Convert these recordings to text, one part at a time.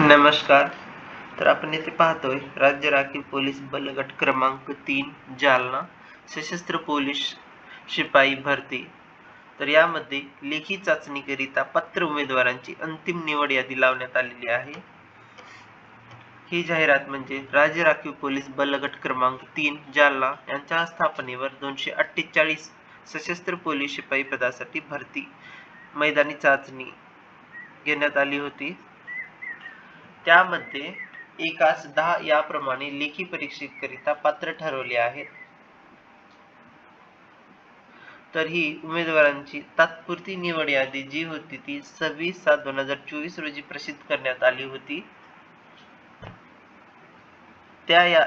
नमस्कार. तर आपण येथे पाहतोय राज्य राखीव पोलीस बलगट क्रमांक तीन जालना. सशस्त्र पोलीस शिपाई भरती. तर यामध्ये लेखी चाचणीकरिता पात्र उमेदवारांची अंतिम निवड यादी लावण्यात आलेली आहे. ही जाहिरात म्हणजे राज्य राखीव पोलीस बलगट क्रमांक तीन जालना यांच्या स्थापनेवर दोनशे अठ्ठेचाळीस सशस्त्र पोलीस शिपाई पदासाठी भरती मैदानी चाचणी घेण्यात आली होती. त्यामध्ये एकास दहा याप्रमाणे लेखी परीक्षेकरिता पात्र ठरवले आहेत. तर ही उमेदवारांची तात्पुरती निवड यादी जी होती ती सव्वीस सात दोन हजार चोवीस रोजी प्रसिद्ध करण्यात आली होती. त्या या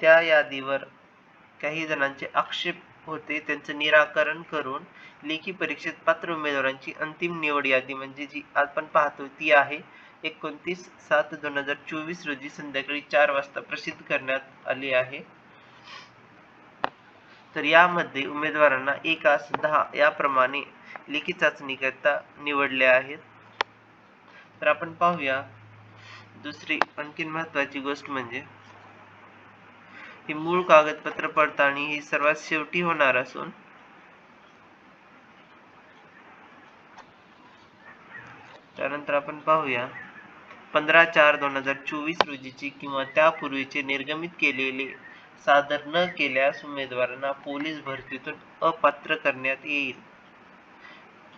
त्या यादीवर काही जणांचे आक्षेप होते. त्यांचं निराकरण करून लेखी परीक्षेत पात्र उमेदवारांची अंतिम निवड यादी म्हणजे जी आपण पाहतो ती आहे. एकोणतीस सात दोन हजार चोवीस रोजी संध्याकाळी चार वाजता प्रसिद्ध करण्यात आली आहे. तर यामध्ये उमेदवारांना एक आस दहा याप्रमाणे लेखी चाचणी करता निवडले आहेत. तर आपण पाहूया. दुसरी आणखीन महत्वाची गोष्ट म्हणजे ही मूळ कागदपत्र पडताळणी ही सर्वात शेवटी होणार असून त्यानंतर आपण पाहूया. पंधरा चार दोन हजार चोवीस रोजीची किंवा त्यापूर्वीचे निर्गमित केलेले सादर न केल्यास उमेदवारांना पोलीस भरतीतून अपात्र करण्यात येईल.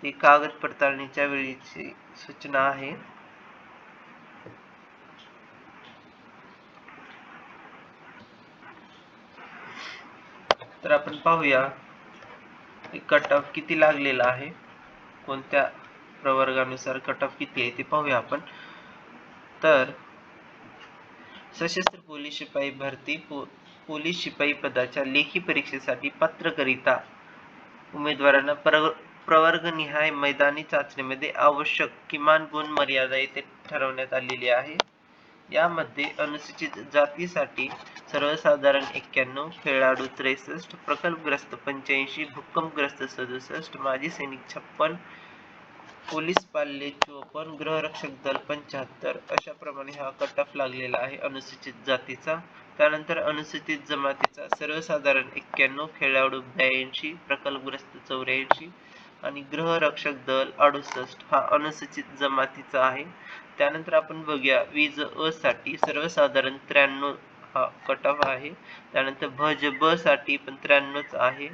ही कागद पडताळणीच्या वेळीची सूचना आहे. तर आपण पाहूया कट ऑफ किती लागलेला आहे? कोणत्या प्रवर्गानुसार कट ऑफ किती आहे ते पाहूया आपण. तर सशस्त्र पोलीस शिपाई भरती पो, पोलीस शिपाई पदाच्या लेखी परीक्षेसाठी पात्रकरिता उमेदवारांना प्र प्रवर्गनिहाय मैदानी चाचणीमध्ये आवश्यक किमान गुण मर्यादा येथे ठरवण्यात आलेली आहे. यामध्ये अनुसूचित जातीसाठी सर्वसाधारण एक्क्याण्णव खेळाडू त्रेसष्ट प्रकल्पग्रस्त पंच्याऐंशी भूकंपग्रस्त सदुसष्ट माजी सैनिक छप्पन पोलीस पाल्ले चोपन्न गृहरक्षक दल पंच्याहत्तर अशा प्रमाणे हा कट ऑफ लागलेला आहे अनुसूचित जातीचा. त्यानंतर अनुसूचित जमातीचा सर्वसाधारण एक्क्याण्णव खेळाडू ब्याऐंशी प्रकल्पग्रस्त चौऱ्याऐंशी आणि गृहरक्षक दल अडुसष्ट हा अनुसूचित जमातीचा आहे. त्यानंतर आपण बघूया वीज अ साठी सर्वसाधारण त्र्याण्णव हा कट ऑफ आहे. त्यानंतर भज ब साठी पण त्र्याण्णवच आहे.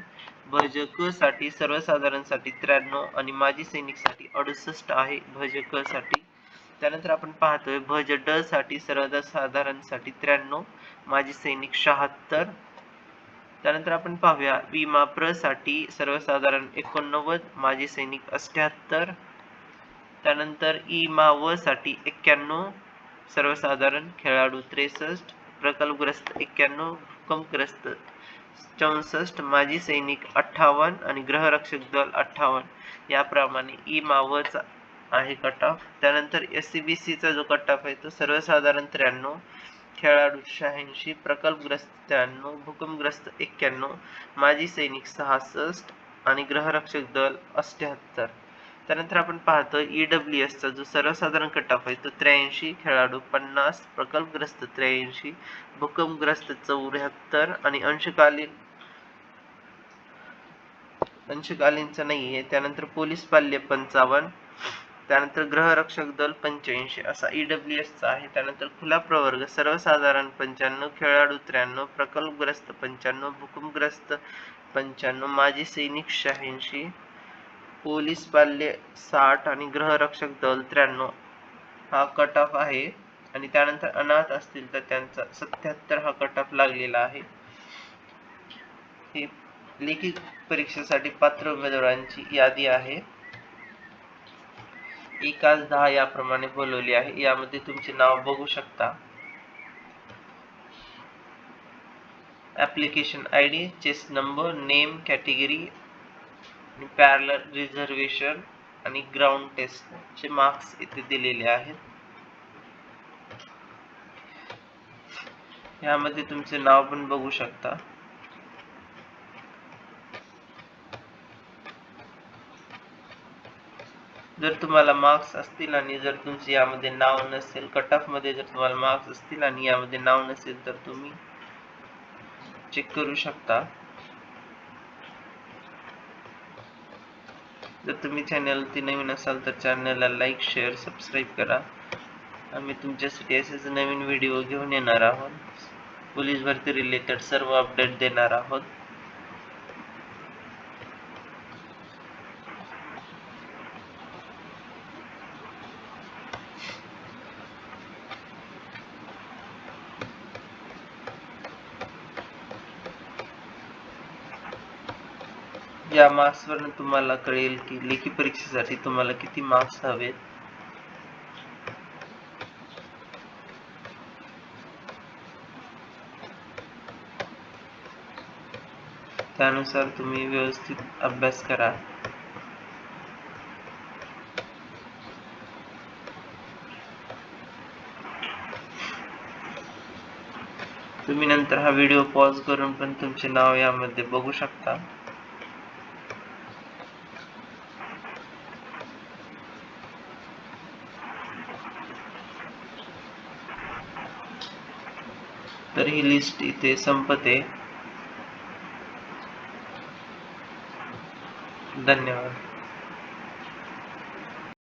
भज क साठी सर्वसाधारणसाठी त्र्याण्णव आणि माजी सैनिकसाठी अडुसष्ट आहे भज क साठी त्यानंतर आपण पाहतोय भज ड साठी सर्वसाधारणसाठी त्र्याण्णव माजी सैनिक शहात्तर. त्यानंतर आपण पाहूया विमा प्रसाठी सर्वसाधारण एकोणनव्वद माजी सैनिक अठ्याहत्तर त्यानंतर इमा व साठी एक्क्याण्णव सर्वसाधारण खेळाडू त्रेसष्ट प्रकल्पग्रस्त एक्क्याण्णव भूकंपग्रस्त चौसष्ट माजी सैनिक अठ्ठावन्न आणि गृहरक्षक दल अठ्ठावन्न. याप्रमाणे ई मावच आहे कट ऑफ त्यानंतर एस सी बी सीचा जो कट ऑफ आहे तो सर्वसाधारण त्र्याण्णव खेळाडू शहाऐंशी प्रकल्पग्रस्त त्र्याण्णव भूकंपग्रस्त एक्क्याण्णव माजी सैनिक सहासष्ट आणि ग्रहरक्षक दल अठ्ठ्याहत्तर. त्यानंतर आपण पाहतो ईडब्ल्यू एसचा जो सर्वसाधारण कट ऑफ आहे तो त्र्याऐंशी खेळाडू पन्नास प्रकल्पग्रस्त त्र्याऐंशी भूकंपग्रस्त चौऱ्याहत्तर आणि अंशकालीन अंशकालीनचा नाही आहे त्यानंतर पोलीस पाल्य पंचावन्न त्यानंतर ग्रहरक्षक दल पंच्याऐंशी असा ईडब्ल्यू एसचा आहे. त्यानंतर खुला प्रवर्ग सर्वसाधारण पंच्याण्णव खेळाडू त्र्याण्णव प्रकल्पग्रस्त पंच्याण्णव भूकंपग्रस्त पंच्याण्णव माजी सैनिक शहाऐंशी पोलीस पाल्य साठ आणि गृहरक्षक दल त्र्याण्णव हा कट ऑफ आहे आणि त्यानंतर अनाथ असतील तर त्यांचा सत्याहत्तर हा कट ऑफ लागलेला आहे. ही लेखी परीक्षेसाठी पात्र उमेदवारांची यादी आहे. एकाच दहा याप्रमाणे बोलवली आहे. यामध्ये तुमचे नाव बघू शकता. Application I D chess number name category parallel reservation आणि ग्राउंड टेस्ट चे मार्क्स इथे दिलेले आहेत. यामध्ये तुमचे नाव पण बघू शकता. जर तुम्हाला मार्क्स असतील आणि जर तुमचे यामध्ये नाव नसेल कट ऑफमध्ये जर तुम्हाला मार्क्स असतील आणि यामध्ये नाव नसेल तर तुम्ही चेक करू शकता. जर तुम्ही चॅनलवरती नवीन असाल तर चॅनलला लाईक शेअर सबस्क्राईब करा. आम्ही तुमच्यासाठी असेच नवीन व्हिडिओ घेऊन येणार आहोत. पोलीस भरती रिलेटेड सर्व अपडेट देणार आहोत. या मार्क्स वरून तुम्हाला कळेल की लेखी परीक्षेसाठी तुम्हाला किती मार्क्स हवेत. त्यानुसार तुम्ही व्यवस्थित अभ्यास करा. तुम्ही नंतर हा व्हिडिओ पॉज करून पण तुमचे नाव यामध्ये बघू शकता. तर ही लिस्ट इथे संपते. धन्यवाद.